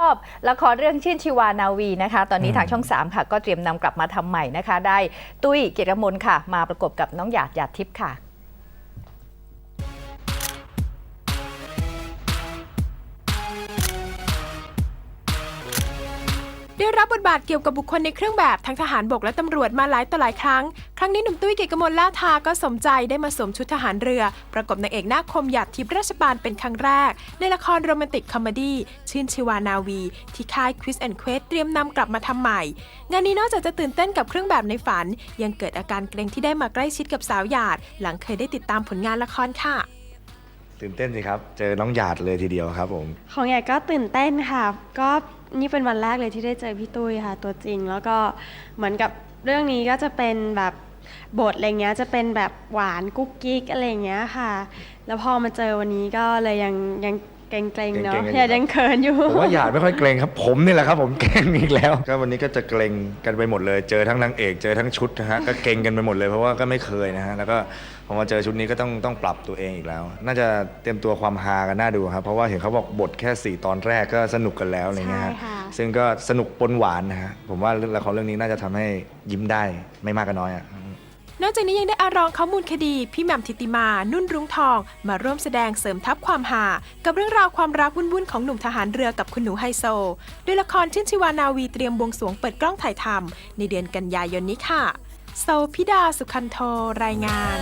ชอบละครเรื่องชื่นชีวานาวีนะคะ ตอนนี้อืมทางช่อง 3 ค่ะ ก็เตรียมนำกลับมาทำใหม่นะคะ ได้ตุ้ยเกียรติมนค่ะ มาประกบกับน้องหยาดหยาดทิพย์ค่ะ ได้รับบทบาทเกี่ยวกับบุคคลในเครื่องแบบทั้งทหารบกและตำรวจมาหลายต่อหลายครั้ง ครั้งนี้หนุ่มตุ้ยเกียรติกมลล่าทาก็สมใจได้มาสวมชุดทหารเรือ ประกบนางเอกหน้าคมหยาดทิพย์ราชบาลเป็นครั้งแรก ในละครโรแมนติกคอมเมดี้ชื่นชิวานาวี ที่ค่ายควิสแอนด์เควสเตรียมนำกลับมาทำใหม่ งานนี้นอกจากจะตื่นเต้นกับเครื่องแบบในฝัน ยังเกิดอาการเกรงที่ได้มาใกล้ชิดกับสาวหยาด หลังเคยได้ติดตามผลงานละครค่ะ ตื่นเต้นสิครับ เจอน้องหยาดเลยทีเดียวครับผม ของใหญ่ก็ตื่นเต้นค่ะ ก็นี่เป็นวันแรกเลยที่ได้เจอพี่ตุ้ยค่ะ ตัวจริงแล้วก็เหมือนกับเรื่องนี้ก็จะเป็นแบบบทอะไรเงี้ยจะเป็นแบบหวานกุ๊กกิ๊กอะไรเงี้ยค่ะ แล้วพอมาเจอวันนี้ก็เลยยังยัง เกรงๆเนาะเกรงๆกันอยู่อย่ายังเขินอยู่ ผมว่าหยาดไม่ค่อยเกรงครับ ผมนี่แหละครับ ผมเกรงอีกแล้ว ก็วันนี้ก็จะเกรงกันไปหมดเลย เจอทั้งนางเอกเจอทั้งชุดนะฮะก็เกรงกันไปหมดเลยเพราะว่าก็ไม่เคยนะฮะแล้วก็พอมาเจอชุดนี้ก็ต้องต้องปรับตัวเองอีกแล้ว น่าจะเตรียมตัวความฮากันน่าดูครับเพราะว่าเห็นเขาบอกบทแค่ 4 ตอนแรกก็สนุกกันแล้วอะไรเงี้ยฮะใช่ค่ะ ซึ่งก็สนุกปนหวานนะฮะผมว่าละครเรื่องนี้น่าจะทำให้ยิ้มได้ไม่มากก็น้อยอะ นอกจากนี้ยังได้อารองข้อมูลคดี พี่แหม่มทิติมา นุ่นรุ้งทอง มาร่วมแสดงเสริมทัพความหา กับเรื่องราวความรักวุ่นๆของหนุ่มทหารเรือกับคุณหนูไฮโซ โดยละครชื่นชีวานาวีเตรียมบวงสรวงเปิดกล้องถ่ายทำในเดือนกันยายนนี้ค่ะโซพิดาสุขันโทรายงาน